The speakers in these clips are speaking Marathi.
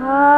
Ah.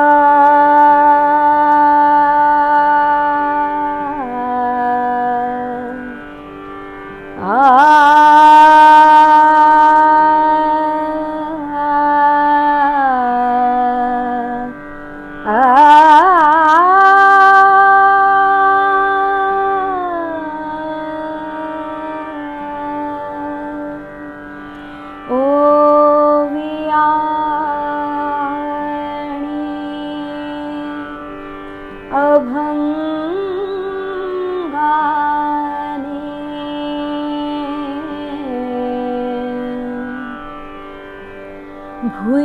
भुई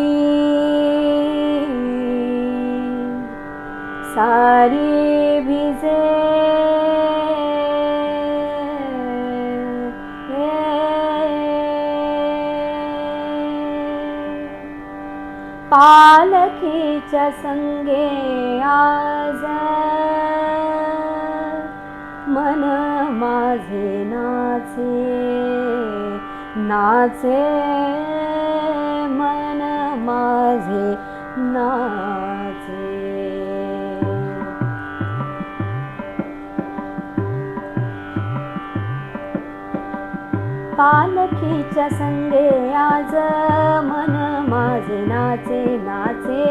सारी भिजे। पालखीच्या संगे आज मन माझे नाचे नाचे। माझे नाचे. पालखीच्या संगे आज मन माझे नाचे नाचे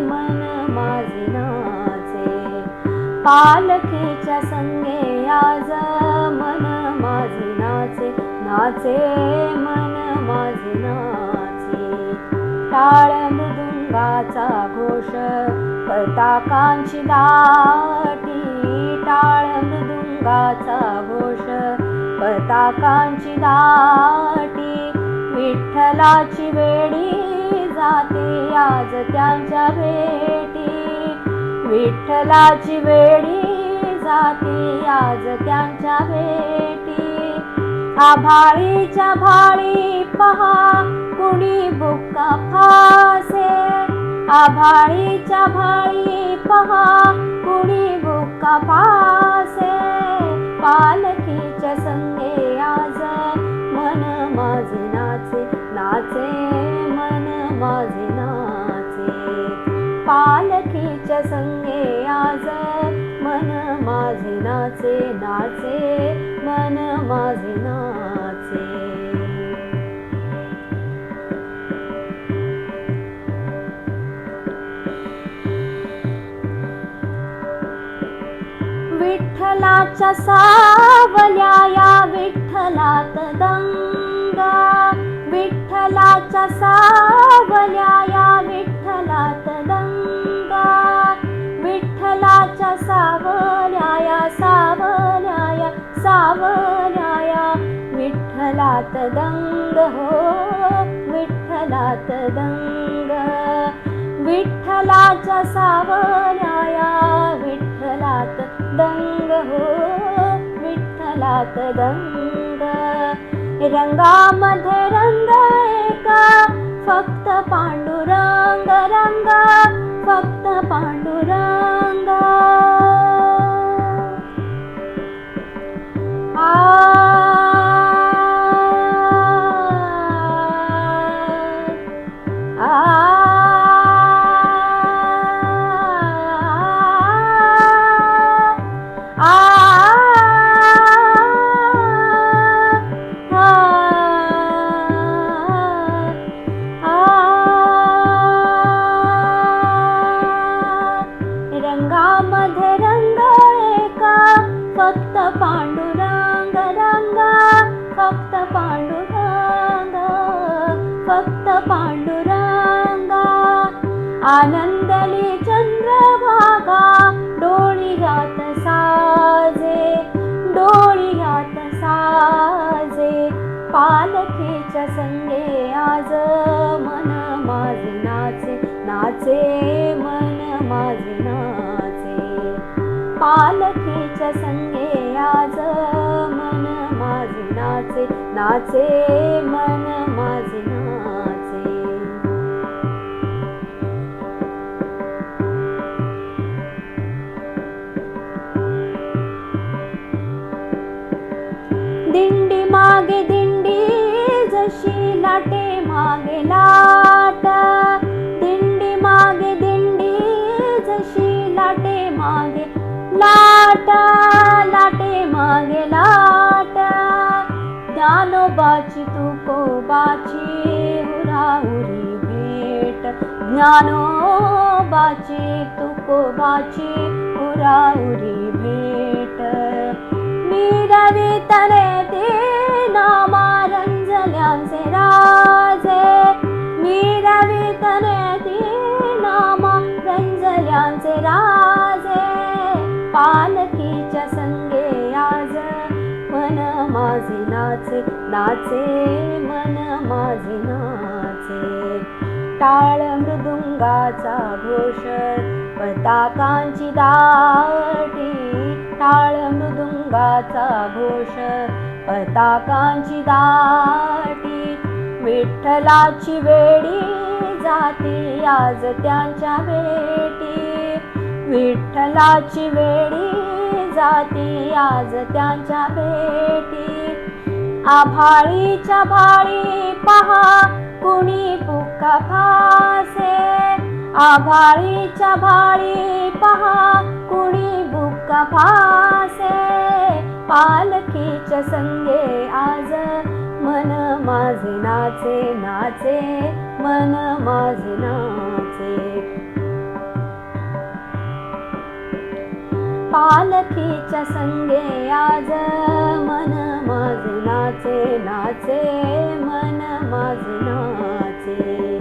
मन माझे नाचे. पालखीच्या संगे आज मन माझे नाचे नाचे मन टाळ मृदुंगाचा घोष पताकांची दाटी टाळ मृदुंगाचा घोष पताकांची दाटी विठ्ठलाची वेडी जाते आज त्यांच्या भेटी. विठ्ठलाची वेडी जाते आज त्यांच्या भेटी. आभाळीच्या भाळी आभाळीच्या भाळी पहा कुणी बुक्का पासे. पालखीच्या संगे आज मन माझे नाचे नाचे मन माझे नाचे. पालखीच्या संगे आज मन माझे नाचे नाचे मन माझे नाचे विठ्ठलाच्या सावल्या या विठ्ठलात दंगा विठ्ठलाच्या सावल्या या विठ्ठलात दंगा विठ्ठलाच्या सावल्या या सावल्या या सावल्या या विठ्ठलात दंग हो विठ्ठलात दंग विठ्ठलाच्या सावल्या या विठ्ठलात दंग हो विठ्ठलात रंगामध्ये रंग एका फक्त पांडुरंग रंग फक्त पांडुरंग. आ. आ. डोळ्यात साजे डोळ्यात साजे पालखीच्या संगे आज मन माझे नाचे नाचे मन माझे नाचे पालखीच्या संगे आज नाचे नाचे मन माझे नाचे. दिंडी मागे दिंडी जशी लाटे मागे लाट. दिंडी मागे दिंडी जशी लाटे मागे लाट. लाटे मागे लाट. ज्ञानोबाची तुकोबाची हुराहुरी भेट. ज्ञानोबाची तुकोबाची हुराहुरी भेट. मी रवी तने ते नामा राजे. मी रवी तने ते नामा रंजल्यांचे राजे. नाचे मन माझे नाचे. टाळ मृदुंगाचा घोष पताकांची दाटी. टाळ मृदुंगाचा घोष पताकांची दाटी. विठ्ठलाची वेडी जाती आज त्यांच्या भेटी. विठ्ठलाची वेडी जाती आज त्यांच्या भेटी. आभाळीच्या भाळी पहा कुणी पुका फासे आभाळीच्या भाळी पहा कुणी बुक्का फासे पालखीच्या संगे आज मन माझे नाचे नाचे मन माझे नाचे. पालखीच्या संगे आज मन माझे नाचे नाचे मन माझे नाचे.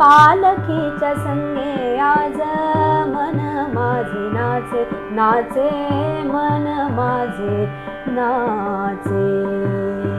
पालखीच्या संगे आज मन माझे नाचे नाचे मन माझे नाचे.